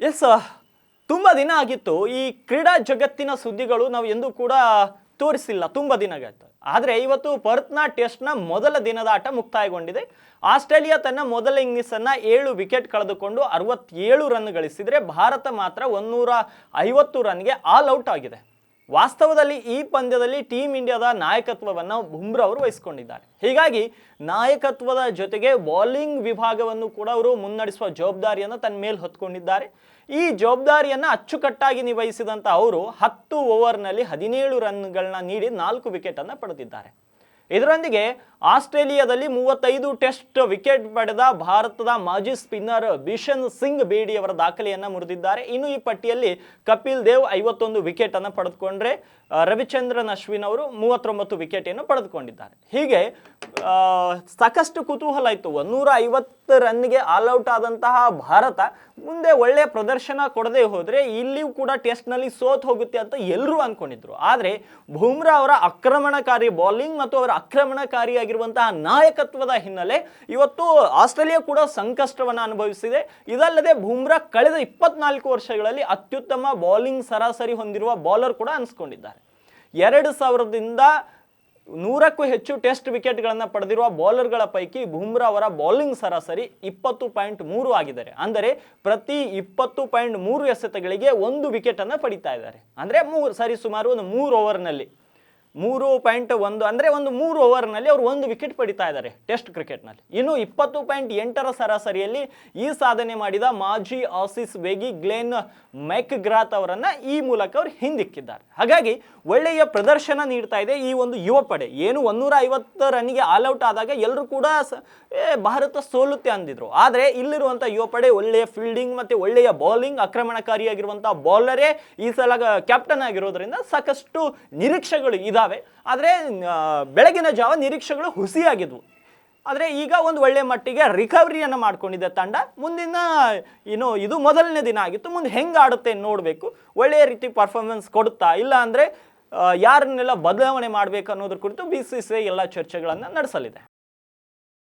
S ತುಂಬ ದಿನ ಆಗಿತ್ತು. ಈ ಕ್ರೀಡಾ ಜಗತ್ತಿನ ಸುದ್ದಿಗಳು ನಾವು ಎಂದೂ ಕೂಡ ತೋರಿಸಿಲ್ಲ. ತುಂಬ ದಿನ ಆಯ್ತು ಆದರೆ ಇವತ್ತು ಪರ್ತ್ನ ಟೆಸ್ಟ್ನ ಮೊದಲ ದಿನದ ಆಟ ಮುಕ್ತಾಯಗೊಂಡಿದೆ. ಆಸ್ಟ್ರೇಲಿಯಾ ತನ್ನ ಮೊದಲ ಇನ್ನಿಸನ್ನು ಏಳು ವಿಕೆಟ್ ಕಳೆದುಕೊಂಡು ಅರವತ್ತೇಳು ರನ್ ಗಳಿಸಿದರೆ ಭಾರತ ಮಾತ್ರ ಒಂದೂರ ಐವತ್ತು ರನ್ಗೆ ಆಲ್ ಔಟ್ ಆಗಿದೆ. ವಾಸ್ತವದಲ್ಲಿ ಈ ಪಂದ್ಯದಲ್ಲಿ ಟೀಮ್ ಇಂಡಿಯಾದ ನಾಯಕತ್ವವನ್ನು ಬುಮ್ರಾ ಅವರು ವಹಿಸಿಕೊಂಡಿದ್ದಾರೆ. ಹೀಗಾಗಿ ನಾಯಕತ್ವದ ಜೊತೆಗೆ ಬೌಲಿಂಗ್ ವಿಭಾಗವನ್ನು ಕೂಡ ಅವರು ಮುನ್ನಡೆಸುವ ಜವಾಬ್ದಾರಿಯನ್ನು ತನ್ನ ಮೇಲೆ ಹೊತ್ಕೊಂಡಿದ್ದಾರೆ. ಈ ಜವಾಬ್ದಾರಿಯನ್ನು ಅಚ್ಚುಕಟ್ಟಾಗಿ ನಿಭಾಯಿಸಿದಂಥ ಅವರು ಹತ್ತು ಓವರ್ನಲ್ಲಿ ಹದಿನೇಳು ರನ್ಗಳನ್ನ ನೀಡಿ ನಾಲ್ಕು ವಿಕೆಟನ್ನು ಪಡೆದಿದ್ದಾರೆ. ಇದರೊಂದಿಗೆ ಆಸ್ಟ್ರೇಲಿಯಾದಲ್ಲಿ ಮೂವತ್ತೈದು ಟೆಸ್ಟ್ ವಿಕೆಟ್ ಪಡೆದ ಭಾರತದ ಮಾಜಿ ಸ್ಪಿನ್ನರ್ ಬಿಷನ್ ಸಿಂಗ್ ಬೇಡಿ ಅವರ ದಾಖಲೆಯನ್ನು ಮುರಿದಿದ್ದಾರೆ. ಇನ್ನು ಈ ಪಟ್ಟಿಯಲ್ಲಿ ಕಪಿಲ್ ದೇವ್ ಐವತ್ತೊಂದು ವಿಕೆಟ್ ಅನ್ನು ಪಡೆದುಕೊಂಡ್ರೆ ರವಿಚಂದ್ರನ್ ಅಶ್ವಿನ್ ಅವರು ಮೂವತ್ತೊಂಬತ್ತು ವಿಕೆಟನ್ನು ಪಡೆದುಕೊಂಡಿದ್ದಾರೆ. ಹೀಗೆ ಸಾಕಷ್ಟು ಕುತೂಹಲ ಇತ್ತು. ಒಂದೂರ ಐವತ್ತು ರನ್ಗೆ ಆಲ್ ಔಟ್ ಆದಂತಹ ಭಾರತ ಮುಂದೆ ಒಳ್ಳೆಯ ಪ್ರದರ್ಶನ ಕೊಡದೆ ಹೋದರೆ ಇಲ್ಲಿಯೂ ಕೂಡ ಟೆಸ್ಟ್ನಲ್ಲಿ ಸೋತ್ ಹೋಗುತ್ತೆ ಅಂತ ಎಲ್ಲರೂ ಅಂದ್ಕೊಂಡಿದ್ರು ಆದರೆ ಬುಮ್ರಾ ಅವರ ಆಕ್ರಮಣಕಾರಿ ಬೌಲಿಂಗ್ ಮತ್ತು ಅವರ ಆಕ್ರಮಣಕಾರಿಯಾಗಿರುವಂತಹ ನಾಯಕತ್ವದ ಹಿನ್ನೆಲೆ ಇವತ್ತು ಆಸ್ಟ್ರೇಲಿಯಾ ಕೂಡ ಸಂಕಷ್ಟವನ್ನು ಅನುಭವಿಸಿದೆ. ಇದಲ್ಲದೆ ಬುಮ್ರಾ ಕಳೆದ ಇಪ್ಪತ್ನಾಲ್ಕು ವರ್ಷಗಳಲ್ಲಿ ಅತ್ಯುತ್ತಮ ಬೌಲಿಂಗ್ ಸರಾಸರಿ ಹೊಂದಿರುವ ಬೌಲರ್ ಕೂಡ ಅನಿಸ್ಕೊಂಡಿದ್ದಾರೆ. ಎರಡು ಸಾವಿರದಿಂದ ನೂರಕ್ಕೂ ಹೆಚ್ಚು ಟೆಸ್ಟ್ ವಿಕೆಟ್ಗಳನ್ನು ಪಡೆದಿರುವ ಬೌಲರ್ಗಳ ಪೈಕಿ ಬುಮ್ರಾ ಅವರ ಬೌಲಿಂಗ್ ಸರಾಸರಿ ಇಪ್ಪತ್ತು ಪಾಯಿಂಟ್ ಮೂರು ಆಗಿದ್ದಾರೆ. ಅಂದರೆ ಪ್ರತಿ ಇಪ್ಪತ್ತು ಪಾಯಿಂಟ್ ಮೂರು ಎಸೆತಗಳಿಗೆ ಒಂದು ವಿಕೆಟನ್ನು ಪಡಿತಾ ಇದ್ದಾರೆ. ಅಂದರೆ ಮೂರು ಸರಿ ಸುಮಾರು ಒಂದು ಮೂರು ಓವರ್ನಲ್ಲಿ ಮೂರು ಪಾಯಿಂಟ್ ಒಂದು, ಅಂದರೆ ಒಂದು ಮೂರು ಓವರ್ನಲ್ಲಿ ಅವರು ಒಂದು ವಿಕೆಟ್ ಪಡಿತಾ ಇದ್ದಾರೆ ಟೆಸ್ಟ್ ಕ್ರಿಕೆಟ್ನಲ್ಲಿ. ಇನ್ನು ಇಪ್ಪತ್ತು ಪಾಯಿಂಟ್ ಎಂಟರ ಸರಾಸರಿಯಲ್ಲಿ ಈ ಸಾಧನೆ ಮಾಡಿದ ಮಾಜಿ ಆಸೀಸ್ ವೇಗಿ ಗ್ಲೇನ್ ಮೆಕ್ಗ್ರಾತ್ ಅವರನ್ನು ಈ ಮೂಲಕ ಅವರು ಹಿಂದಿಕ್ಕಿದ್ದಾರೆ. ಹಾಗಾಗಿ ಒಳ್ಳೆಯ ಪ್ರದರ್ಶನ ನೀಡ್ತಾ ಇದೆ ಈ ಒಂದು ಯುವ ಪಡೆ. ಏನು ಒಂದೂರ ಐವತ್ತು ರನ್ನಿಗೆ ಆಲ್ ಔಟ್ ಆದಾಗ ಎಲ್ಲರೂ ಕೂಡ ಭಾರತ ಸೋಲುತ್ತೆ ಅಂದಿದ್ರು. ಆದರೆ ಇಲ್ಲಿರುವಂಥ ಯುವ ಪಡೆ ಒಳ್ಳೆಯ ಫೀಲ್ಡಿಂಗ್ ಮತ್ತು ಒಳ್ಳೆಯ ಬೌಲಿಂಗ್ ಆಕ್ರಮಣಕಾರಿಯಾಗಿರುವಂಥ ಬೌಲರೇ ಈ ಸಲ ಕ್ಯಾಪ್ಟನ್ ಆಗಿರೋದ್ರಿಂದ ಸಾಕಷ್ಟು ನಿರೀಕ್ಷೆಗಳು ಇದ್ದಾವೆ. ಆದರೆ ಬೆಳಗಿನ ಜಾವ ನಿರೀಕ್ಷೆಗಳು ಹುಸಿಯಾಗಿದ್ವು. ಆದರೆ ಈಗ ಒಂದು ಒಳ್ಳೆ ಮಟ್ಟಿಗೆ ರಿಕವರಿಯನ್ನು ಮಾಡ್ಕೊಂಡಿದೆ ತಂಡ. ಮುಂದಿನ ಏನು ಇದು ಮೊದಲನೇ ದಿನ ಆಗಿತ್ತು. ಮುಂದೆ ಹೆಂಗೆ ಆಡುತ್ತೆ ನೋಡಬೇಕು. ಒಳ್ಳೆಯ ರೀತಿ ಪರ್ಫಾರ್ಮೆನ್ಸ್ ಕೊಡುತ್ತಾ ಇಲ್ಲ ಅಂದರೆ ಯಾರನ್ನೆಲ್ಲ ಬದಲಾವಣೆ ಮಾಡಬೇಕು ಅನ್ನೋದ್ರ ಕುರಿತು ಬಿ ಸಿ ಸಿ ಐ ಎಲ್ಲ ಚರ್ಚೆಗಳನ್ನು ನಡೆಸಲಿದೆ.